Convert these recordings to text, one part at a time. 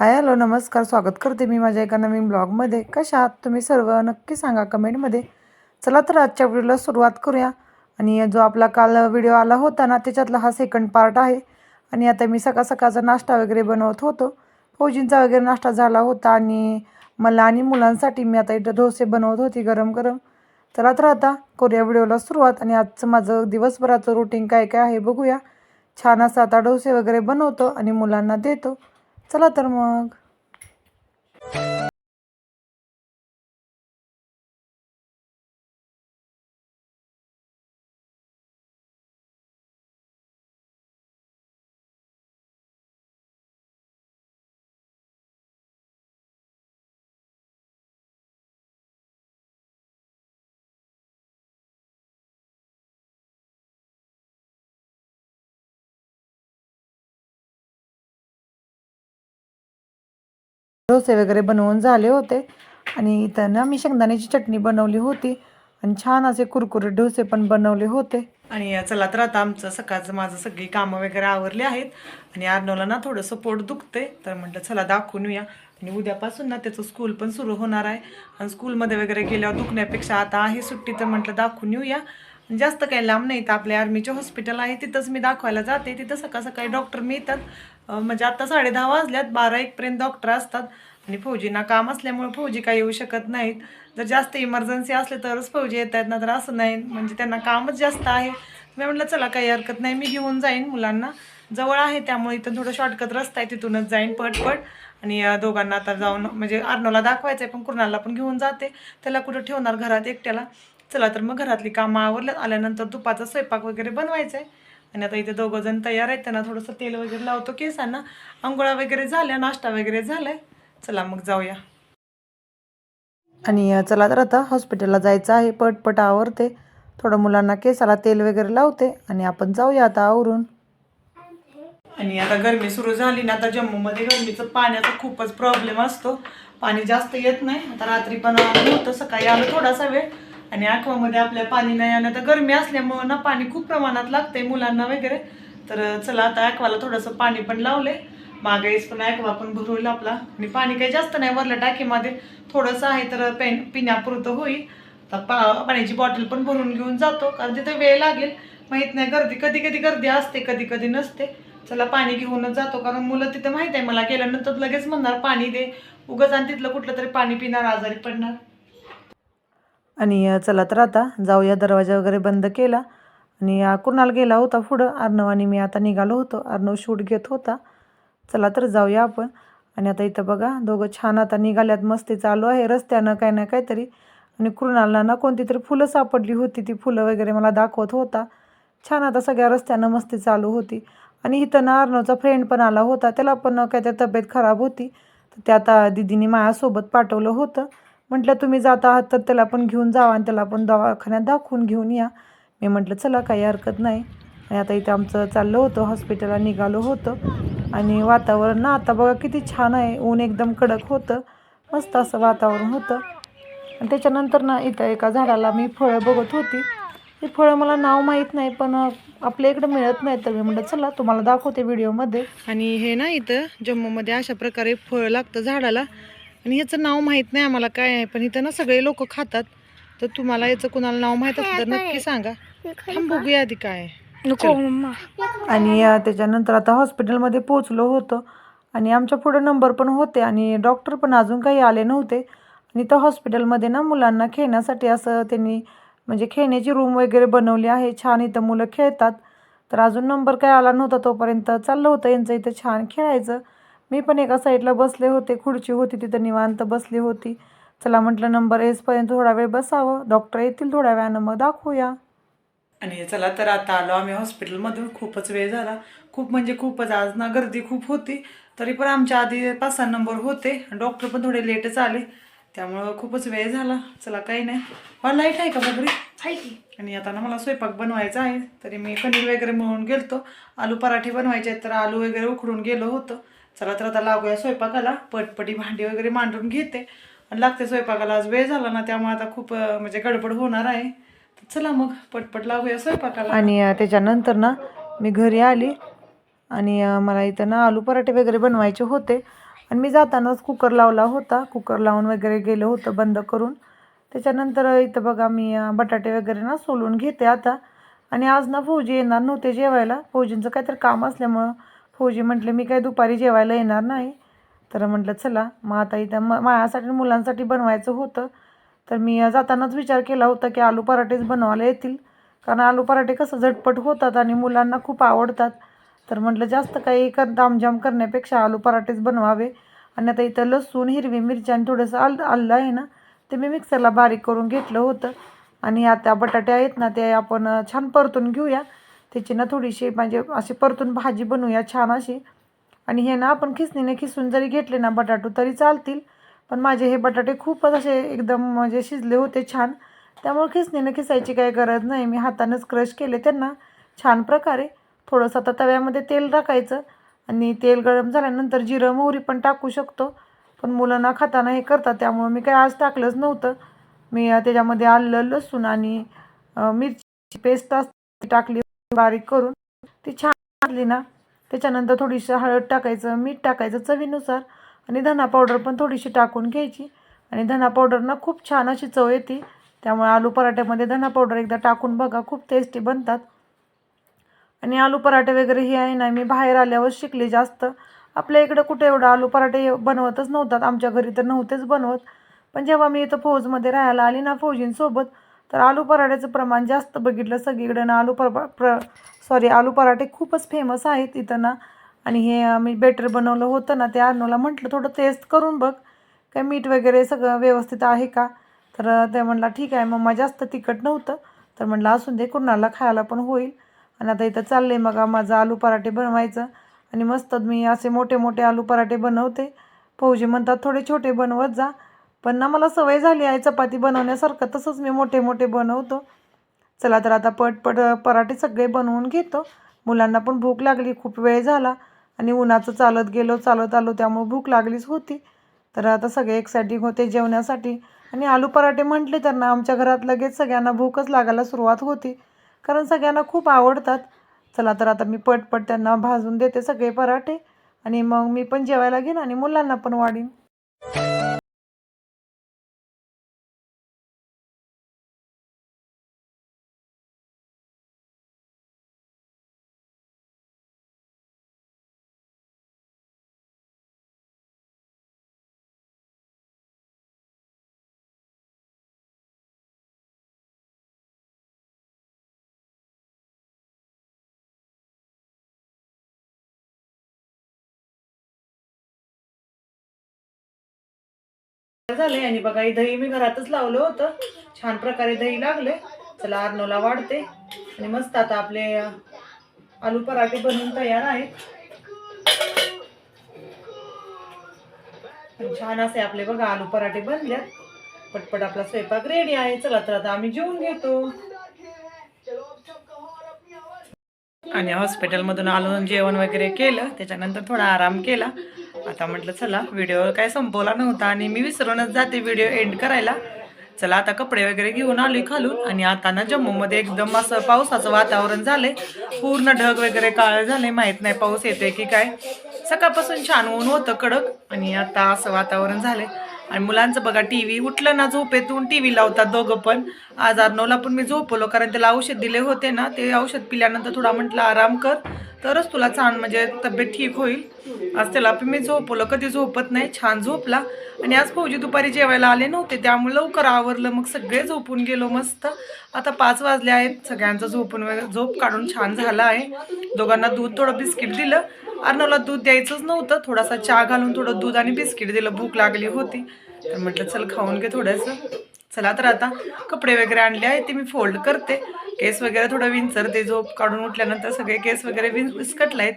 Hi hello नमस्कार स्वागत करते मी माझ्या एका नवीन ब्लॉगमध्ये. कशा आहात तुम्ही सर्व? नक्की सांगा कमेंटमध्ये. चला तर आजच्या व्हिडिओला सुरुवात करूया. आणि जो आपला काल व्हिडिओ आला होता ना त्याच्यातला हा सेकंड पार्ट आहे. आणि आता मी सकाळ सकाळचा नाश्ता वगैरे बनवत होतो. फौजींचा वगैरे नाश्ता झाला होता आणि मला आणि मुलांसाठी मी आता इथं डोसे बनवत होती गरम गरम चला तर आता करूया व्हिडिओला सुरुवात. आणि आजचं माझं दिवसभराचं रुटीन काय काय आहे बघूया. छान असं आता डोसे वगैरे बनवतो आणि मुलांना देतो. चला तर मग. डोसे वगैरे बनवून झाले होते. आणि इथं ना मी शेंगदाण्याची चटणी बनवली होती. आणि छान असे कुरकुरीत डोसे पण बनवले होते. आणि चला तर आता आमचं सकाळचं माझं सगळी कामं वगैरे आवरली आहेत. आणि अर्नवला ना थोडंसं पोट दुखते तर म्हटलं चला दाखवून येऊया आणि उद्यापासून ना त्याचं स्कूल पण सुरू होणार आहे. आणि स्कूलमध्ये वगैरे गेल्यावर दुखण्यापेक्षा आता आहे सुट्टी तर म्हटलं दाखवून येऊया. जास्त काही लांब नाही तर आपल्या आर्मीचे हॉस्पिटल आहे तिथंच मी दाखवायला जाते. तिथं सकाळ सकाळी डॉक्टर मिळतात. म्हणजे आता साडे दहा वाजल्यात बारा एकपर्यंत डॉक्टर असतात. आणि फौजींना काम असल्यामुळे फौजी काही येऊ शकत नाहीत. जर जास्त इमर्जन्सी असले तरच फौजी येत आहेत ना तर असं नाही. म्हणजे त्यांना कामच जास्त आहे. मी म्हटलं चला काही हरकत नाही. मी घेऊन जाईन मुलांना. जवळ आहे त्यामुळे इथं थोडं शॉर्टकट रस्ता आहे. तिथूनच जाईन पटपट. आणि दोघांना आता जाऊन म्हणजे अर्नवला दाखवायचं आहे पण कुणाला पण घेऊन जाते. त्याला कुठं ठेवणार घरात एकट्याला? चला तर मग घरातली कामं आवरल्यात. आल्यानंतर दुपारचा स्वयंपाक वगैरे बनवायचा आहे आणि आता इथे दोघं जण तयार आहेत. त्यांना थोडंसं तेल वगैरे लावतो केसांना. आंघोळा वगैरे झाल्या नाश्ता वगैरे झालाय. चला मग जाऊया. आणि चला तर आता हॉस्पिटलला जायचं आहे. पटपट आवरते. थोडं मुलांना केसाला तेल वगैरे लावते. आणि आपण जाऊया आता आवरून. आणि आता गरमी सुरू झाली ना आता जम्मूमध्ये गरमीचं पाण्याचा खूपच प्रॉब्लेम असतो. पाणी जास्त येत नाही. आता रात्री पण आलं होतं सकाळी आलं थोडासा वेळ. आणि ॲक्वामध्ये आपल्या पाणी नाही आणि आता गरमी असल्यामुळं ना पाणी खूप प्रमाणात लागतंय मुलांना वगैरे. तर चला आता ॲक्वाला थोडंसं पाणी पण लावले मागाईस पण ॲक्वा पण भरून आपला. आणि पाणी काही जास्त नाही वरलं टाकीमध्ये. थोडंसं आहे तर पेन पिण्यापुरतं होईल. तर पा पाण्याची बॉटल पण भरून घेऊन जातो. कारण तिथे वेळ लागेल माहीत नाही गर्दी कधी कधी गर्दी असते कधी कधी नसते. चला पाणी घेऊनच जातो. कारण मुलं तिथं माहीत आहे मला गेल्यानंतर लगेच म्हणणार पाणी दे. उगाच आणि तिथलं कुठलं तरी पाणी पिणार आजारी पडणार. आणि चला तर आता जाऊया दरवाजा वगैरे बंद केला आणि अ, कुणाल गेला होता पुढं अर्णव आणि मी आता निघालो होतो. अर्णव शूट घेत होता. चला तर जाऊया आपण. आणि आता इथं बघा दोघं छान आता निघाल्यात मस्ती चालू आहे रस्त्यानं काय ना काहीतरी. आणि कृणालला ना कोणती तरी फुलं सापडली होती ती फुलं वगैरे मला दाखवत होता. छान आता सगळ्या रस्त्यानं मस्ती चालू होती. आणि इथं ना अर्णवचा फ्रेंड पण आला होता त्याला पण काय त्या तब्येत खराब होती. तर ते आता दिदीने माझ्यासोबत पाठवलं होतं. म्हटलं तुम्ही जात आहात तर त्याला पण घेऊन जावा आणि त्याला पण दवाखान्यात दाखवून घेऊन या. मी म्हटलं चला काही हरकत नाही. आणि आता इथं आमचं चाललं होतं हॉस्पिटलला निघालो होतं. आणि वातावरण ना आता बघा किती छान आहे. ऊन एकदम कडक होतं. मस्त असं वातावरण होतं. आणि त्याच्यानंतर ना इथं एका झाडाला मी फळं बघत होती. ती फळं मला नाव माहीत नाही पण आपल्या इकडं मिळत नाही. तर मी म्हटलं चला तुम्हाला दाखवते व्हिडिओमध्ये आणि हे ना इथं जम्मूमध्ये अशा प्रकारे फळ लागतं झाडाला. आणि ह्याचं नाव माहीत नाही आम्हाला काय आहे पण इथं ना सगळे लोक खातात. तर तुम्हाला याचं कुणाला नाव माहीत असलं तर नक्की सांगा. थांब बघूया आधी काय आहे. नको मम्मा. आणि त्याच्यानंतर आता हॉस्पिटलमध्ये पोचलो होतो. आणि आमच्या पुढे नंबर पण होते आणि डॉक्टर पण अजून काही आले नव्हते. आणि त्या हॉस्पिटलमध्ये ना मुलांना खेळण्यासाठी असं त्यांनी म्हणजे खेळण्याची रूम वगैरे बनवली आहे. छान इथं मुलं खेळतात. तर अजून नंबर काय आला नव्हता तोपर्यंत चाललं होतं यांचं इथं छान खेळायचं. मी पण एका साईडला बसले होते खुर्ची होती तिथं निवांत बसली होती. चला म्हटलं नंबर येसपर्यंत थोडा वेळ बसावं. डॉक्टर येतील थोड्या वेळानं मग दाखवूया. आणि चला तर आता आलो आम्ही हॉस्पिटलमधून खूपच वेळ झाला. खूप म्हणजे खूपच आज ना गर्दी खूप होती. तरी पण आमच्या आधी पाच सहा नंबर होते. डॉक्टर पण थोडे लेटच आले. त्यामुळं खूपच वेळ झाला. चला काही नाही. मला लाइट आहे का बघरी हाय की. आणि आता ना मला स्वयंपाक बनवायचा आहे. तरी मी पनीर वगैरे मिळून गेलतो. आलू पराठे बनवायचे आहेत तर आलू वगैरे उकडून गेलो होतो. चला तर आता लागूया स्वयंपाकाला. पटपटी भांडी वगैरे मांडून घेते. आणि लागते स्वयंपाकाला. आज वेळ झाला ना त्यामुळे आता खूप म्हणजे गडबड होणार आहे. तर चला मग पटपट लागूया स्वयंपाकाला. आणि त्याच्यानंतर ना मी घरी आली. आणि मला इथं ना आलू पराठे वगैरे बनवायचे होते. आणि मी जातानाच कुकर लावला होता. कुकर लावून वगैरे गेलं होतं बंद करून. त्याच्यानंतर इथं बघा मी बटाटे वगैरे ना सोलून घेते आता. आणि आज ना फौजी येणार नव्हते जेवायला. फौजींचं काहीतरी काम असल्यामुळं फौजी म्हटलं मी काय दुपारी जेवायला येणार नाही. तर म्हटलं चला मग आता इथं म माझ्यासाठी मुलांसाठी बनवायचं होतं. तर मी जातानाच विचार केला होता की आलू पराठेच बनवायला येतील. कारण आलू पराठे कसं झटपट होतात आणि मुलांना खूप आवडतात. तर म्हटलं जास्त काही कर दामजाम करण्यापेक्षा आलू पराठेच बनवावे. आणि आता इथं लसूण हिरवी मिरची आणि थोडंसं आल आलं आहे ना ते मी मिक्सरला बारीक करून घेतलं होतं. आणि आता बटाटे आहेत ना ते आपण छान परतून घेऊया. त्याची ना थोडीशी म्हणजे अशी परतून भाजी बनवूया छान अशी. आणि हे ना आपण खिसणीने खिसून जरी घेतले ना बटाटू तरी चालतील. पण माझे हे बटाटे खूपच असे एकदम म्हणजे शिजले होते छान. त्यामुळे खिसणीने खिसायची काही गरज नाही. मी हातानंच क्रश केले त्यांना. छान प्रकारे. थोडंसं आता तव्यामध्ये तेल टाकायचं. आणि तेल गरम झाल्यानंतर जिरं मोहरी पण टाकू शकतो. पण मुलं ना खाताना हे करतात. त्यामुळं मी काय आज टाकलंच नव्हतं. मी त्याच्यामध्ये आलं लसूण आणि मिरची पेस्ट असते टाकली बारीक करून ती छान घातली ना त्याच्यानंतर थोडीशी हळद टाकायचं मीठ टाकायचं चवीनुसार आणि धना पावडर पण थोडीशी टाकून घ्यायची. आणि धना पावडर ना खूप छान अशी चव येते त्यामुळे आलू पराठ्यामध्ये धना पावडर एकदा टाकून बघा खूप टेस्टी बनतात. आणि आलू पराठे वगैरे हे आहे ना मी बाहेर आल्यावर शिकले जास्त. आपल्या इकडं कुठे एवढं आलू पराठे बनवतच नव्हतात आमच्या घरी तर नव्हतेच बनवत. पण जेव्हा मी इथं फौजमध्ये राहायला आली ना फौजींसोबत तर आलू पराठ्याचं प्रमाण जास्त बघितलं सगळीकडं ना. आलू पर प्र सॉरी आलू पराठे खूपच फेमस आहेत इथं ना. आणि हे आम्ही मी बेटर बनवलं होतं ना ते अर्नोला म्हटलं थोडं टेस्ट करून बघ. काय मीठ वगैरे सगळं व्यवस्थित आहे का? तर ते म्हणला ठीक आहे. मम्मा जास्त तिखट नव्हतं. तर म्हणलं असून दे कुणाला खायला पण होईल. आणि आता इथं चाललं आहे मग माझं आलू पराठे बनवायचं. आणि मस्त मी असे मोठे मोठे आलू पराठे बनवते. फौजी म्हणतात थोडे छोटे बनवत जा. पण ना मला सवय झाली आहे चपाती बनवण्यासारखं. तसंच मी मोठे मोठे बनवतो. चला तर आता पटपट पराठे सगळे बनवून घेतो. मुलांना पण भूक लागली खूप वेळ झाला. आणि उन्हाचं चालत गेलो चालत आलो त्यामुळे भूक लागलीच होती. तर आता सगळे एक्सायटिंग होते जेवण्यासाठी. आणि आलू पराठे म्हटले तर ना आमच्या घरात लगेच सगळ्यांना भूकच लागायला सुरुवात होती. कारण सगळ्यांना खूप आवडतात. चला तर आता मी पटपट त्यांना भाजून देते सगळे पराठे. आणि मग मी पण जेवायला घेईन आणि मुलांना पण वाढीन. झाले आणि बघा दही मी घरातच लावलं होतं. छान प्रकारे दही लागले चला अर्नोला वाढते. आणि मस्त आता आपले आलू पराठे बनवून तयार आहेत. छान असे आपले बघा आलू पराठे बनल्यात. पटपट आपला स्वयंपाक रेडी आहे. चला तर आता आम्ही जेवून घेतो. आणि हॉस्पिटलमधून आलो जेवण वगैरे केलं. त्याच्यानंतर थोडा आराम केला. आता म्हटलं चला व्हिडिओ काय संपवला नव्हता आणि मी विसरूनच जाते व्हिडिओ एंड करायला. चला आता कपडे वगैरे घेऊन आले खालून आणि आता ना जम्मूमध्ये एकदम असं पावसाचं वातावरण झालंय. पूर्ण ढग वगैरे काळ झाले माहीत नाही पाऊस येतोय की काय. सकाळपासून छान ऊन होतं कडक आणि आता असं वातावरण झालंय. आणि मुलांचं बघा टी व्ही उठलं ना झोपेतून टी व्ही लावतात दोघं पण. आज अर्नवला पण मी झोपवलो कारण त्याला औषध दिले होते ना ते औषध पिल्यानंतर थोडा म्हटलं आराम कर. तरच तुला छान म्हणजे तब्येत ठीक होईल. आज त्याला पण मी झोपवलं कधी झोपत नाही छान झोपला. आणि आज फौजी दुपारी जेवायला आले नव्हते त्यामुळे लवकर आवरलं. मग सगळे झोपून गेलो मस्त. आता पाच वाजले आहेत सगळ्यांचं झोपून वगैरे झोप काढून छान झाला आहे. दोघांना दूध थोडं बिस्किट दिलं. अर्नवला दूध द्यायचंच नव्हतं थोडासा चहा घालून थोडं दूध आणि बिस्किट दिलं. भूक लागली होती. तर म्हटलं चल खाऊन घे थोडंसं. चला तर आता कपडे वगैरे आणले आहेत ते मी फोल्ड करते. केस वगैरे थोडं विंचरते झोप काढून उठल्यानंतर सगळे केस वगैरे विन विस्कटला आहेत.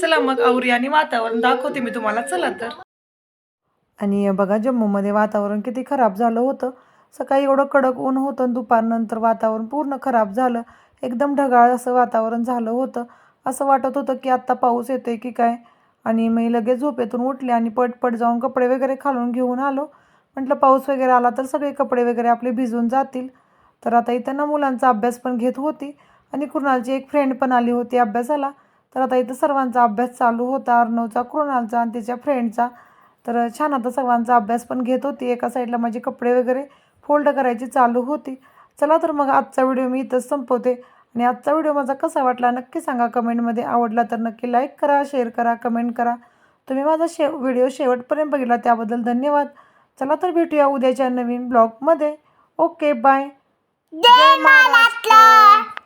चला मग आवरी आणि वातावरण दाखवते मी तुम्हाला. चला तर. आणि बघा जम्मूमध्ये वातावरण किती खराब झालं होतं. सकाळी एवढं कडक ऊन होतं आणि दुपारनंतर वातावरण पूर्ण खराब झालं. एकदम ढगाळ असं वातावरण झालं होतं. असं वाटत होतं की आत्ता पाऊस येतोय की काय. आणि मी लगेच झोपेतून उठले आणि पटपट जाऊन कपडे वगैरे खालून घेऊन आलो. म्हटलं पाऊस वगैरे आला तर सगळे कपडे वगैरे आपले भिजून जातील. तर आता इथं ना मुलांचा अभ्यास पण घेत होती आणि कृणालची एक फ्रेंड पण आली होती अभ्यासाला. तर आता इथं सर्वांचा अभ्यास चालू होता अर्णवचा कृणालचा आणि तिच्या फ्रेंडचा तर छान आता सर्वांचा अभ्यास पण घेत होती. एका साईडला माझे कपडे वगैरे फोल्ड करायची चालू होती. चला तर मग आजचा व्हिडिओ मी इथंच संपवते. आणि आजचा व्हिडिओ माझा कसा वाटला नक्की सांगा कमेंटमध्ये आवडला तर नक्की लाईक करा शेअर करा कमेंट करा. तुम्ही माझा शे व्हिडिओ शेवटपर्यंत बघितला त्याबद्दल धन्यवाद. चला तर भेटूया उद्याच्या नवीन ब्लॉगमध्ये. Okay bye. जय महाराष्ट्र!